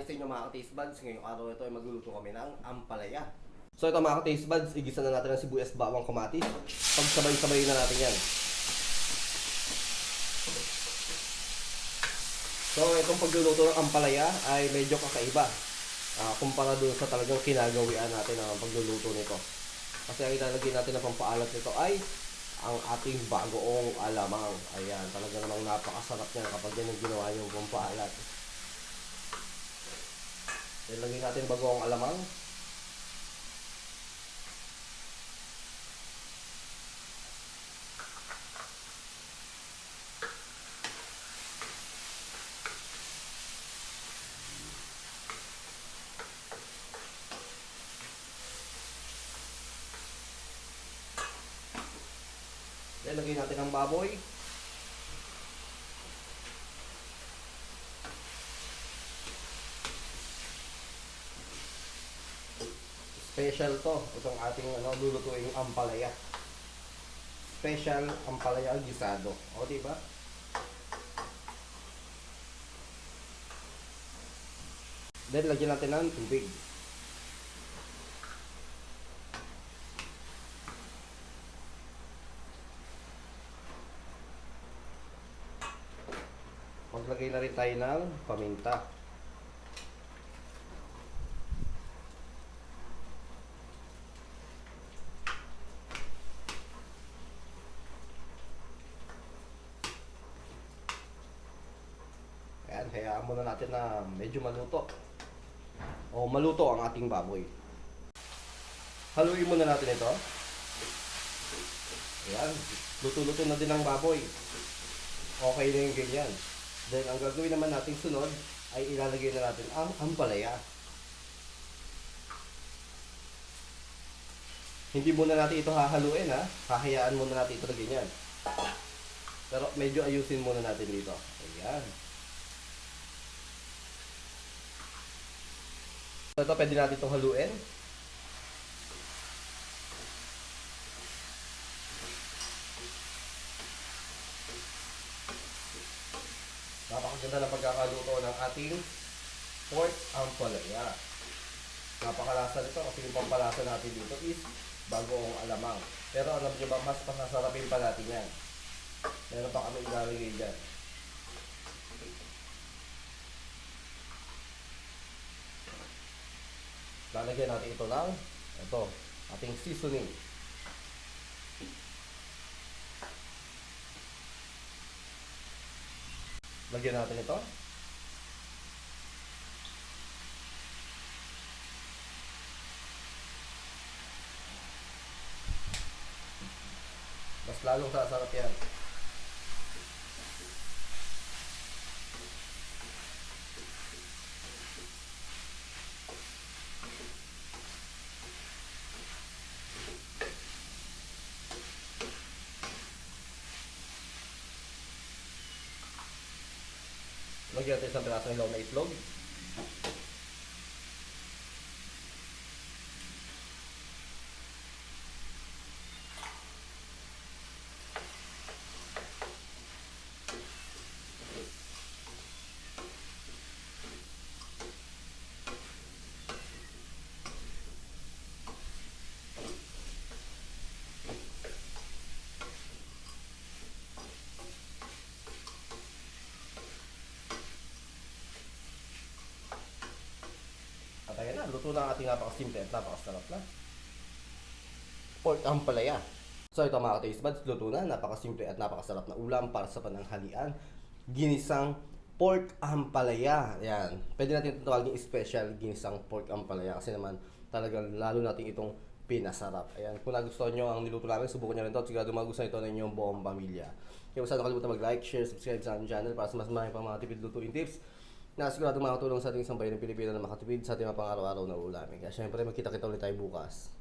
tayo sa inyo mga ka-taste buds. Ngayong araw ito ay magluluto kami ng ampalaya. So ito mga ka-taste buds, igisa na natin ang sibuyas bawang kamatis. Pagsabay-sabay na natin yan. So itong pagluluto ng ampalaya ay medyo kakaiba. Ah, kumpara doon sa talagang kinagawian natin ng pagluluto nito. Kasi ang ilalagay natin na pampaalat nito ay ang ating bagoong alamang. Ayan, talaga namang napakasarap niyan kapag yan ang ginawa yung pampaalat. Ilagay natin bagoong alamang. Then, lagay natin ang baboy. Special to. Itong ating ano, lulutuin yung ampalaya. Special ampalaya gisado. O, di ba? Then, lagyan natin ng tubig. Maglagay na rin tayo ng paminta. Ayan, hayaan muna natin na medyo maluto. O maluto ang ating baboy. Haluin muna natin ito. Ayan, luto-luto na din ang baboy. Okay na yung ganyan. Then, ang gagawin naman natin sunod ay ilalagay na natin ang ampalaya. Hindi muna natin ito hahaluin ha. Hahayaan muna natin ito na ganyan. Pero medyo ayusin muna natin dito. Ayan. Ito pwede natin itong haluin. Napakaganda ng pagkakaluto ng ating pork ampalaya. Napakalasa nito kasi yung pampalasa natin dito is bagoong alamang. Pero alam nyo ba, mas pasasarapin pa natin yan. Meron pa kami ilalagay dyan. Lalagyan natin ito ng ito, ating seasoning. Lagyan natin ito. Mas lalong sasarap yan. Lagyan natin isang pirasong ilaw na itlog. Luto na ang ating napakasimple at napakasarap na. Pork ampalaya. So ito mga ka-taste buds, luto na, napakasimple at napakasarap na ulam para sa pananghalian. Ginisang pork ampalaya. Ayan. Pwede natin tawagin special ginisang pork ampalaya kasi naman talagang lalo natin itong pinasarap. Ayan. Kung nagustuhan nyo ang niluto namin, subukan nyo rin ito. Sigurado magustuhan ito ng inyong buong pamilya. Kaya huwag sana kalimutan mag-like, share, subscribe sa aming channel para sa mas marami pang mga tipid lutuin tips na sigurado makatulong sa ating sambayan ng Pilipino na makatipid sa ating mga pang-araw-araw na ulamin. Kaya syempre, magkita-kita ulit tayo bukas.